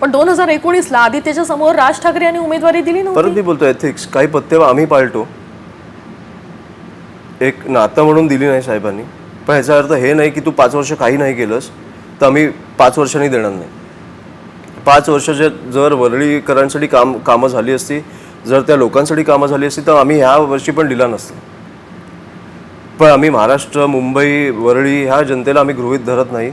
पण दोन हजार एकोणीसला आदित्यच्या समोर राज ठाकरे यांनी उमेदवारी दिली परत नव्हती मी बोलतो एथिक्स काही पत्ते आम्ही पाळतो एक नातं म्हणून दिली नाही साहेबांनी. पण ह्याचा अर्थ हे नाही की तू पाच वर्ष काही नाही केलंस तर आम्ही पाच वर्षांनी देणार नाही. पाच वर्षाच्या जर वरळीकरांसाठी काम कामं झाली असती जर त्या लोकांसाठी कामं झाली असती तर आम्ही ह्या वर्षी पण दिला नसतं. पण आम्ही महाराष्ट्र मुंबई वरळी ह्या जनतेला आम्ही गृहित धरत नाही.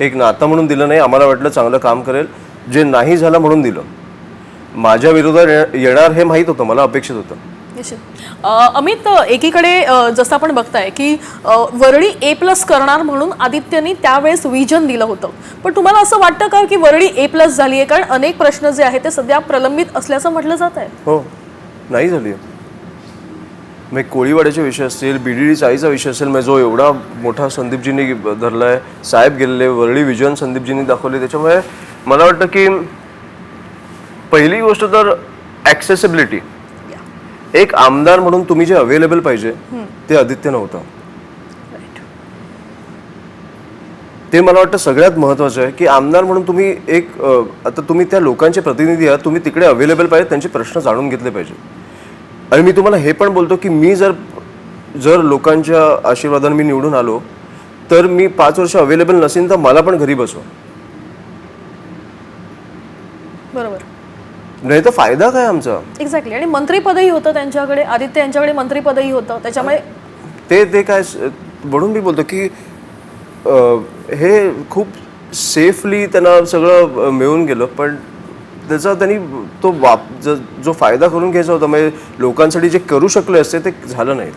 एक नातं म्हणून दिलं नाही आम्हाला वाटलं चांगलं काम करेल. जे नाही झालं म्हणून दिलं. माझ्या विरोधात येणार हे माहीत होतं मला अपेक्षित होतं. अमित एकीकडे जसं आपण बघताय की वरळी ए प्लस करणार म्हणून आदित्यनी त्यावेळेस विजन दिलं होतं. पण तुम्हाला असं वाटतं का की वरळी ए प्लस झाली आहे कारण अनेक प्रश्न जे आहेत ते सध्या प्रलंबित असल्याचं म्हटलं जात आहे. हो. नाही झाली मग कोळीवाड्याचे विषय असतील बी डी डी चाळीचा विषय असेल मग जो एवढा मोठा संदीपजींनी धरलाय साहेब गेलेले वरळी विजन संदीपजींनी दाखवले त्याच्यामुळे मला वाटतं की पहिली गोष्ट तर ॲक्सेसिबिलिटी एक आमदार म्हणून तुम्ही जे अवेलेबल पाहिजे ते आदित्य नव्हतं. ते मला वाटतं सगळ्यात महत्त्वाचं आहे की आमदार म्हणून तुम्ही एक आता तुम्ही त्या लोकांचे प्रतिनिधी आहात तुम्ही तिकडे अवेलेबल पाहिजे त्यांचे प्रश्न जाणून घेतले पाहिजे. आणि मी तुम्हाला हे पण बोलतो की मी जर जर लोकांच्या आशीर्वादाने मी निवडून आलो तर मी पाच वर्ष अवेलेबल नसेल तर मला पण घरी बसवा. बरोबर. नाही तर फायदा काय आमचा? एक्झॅक्टली आणि मंत्रीपदही होतं त्यांच्याकडे आदित्य यांच्याकडे मंत्रीपदही होतं. त्याच्यामुळे ते ते काय म्हणून मी बोलतो की हे खूप सेफली त्यांना सगळं मिळून गेलं पण त्याचा त्यांनी तो वाप ज- जो फायदा करून घ्यायचा होता म्हणजे लोकांसाठी जे करू शकले असते ते झालं नाही.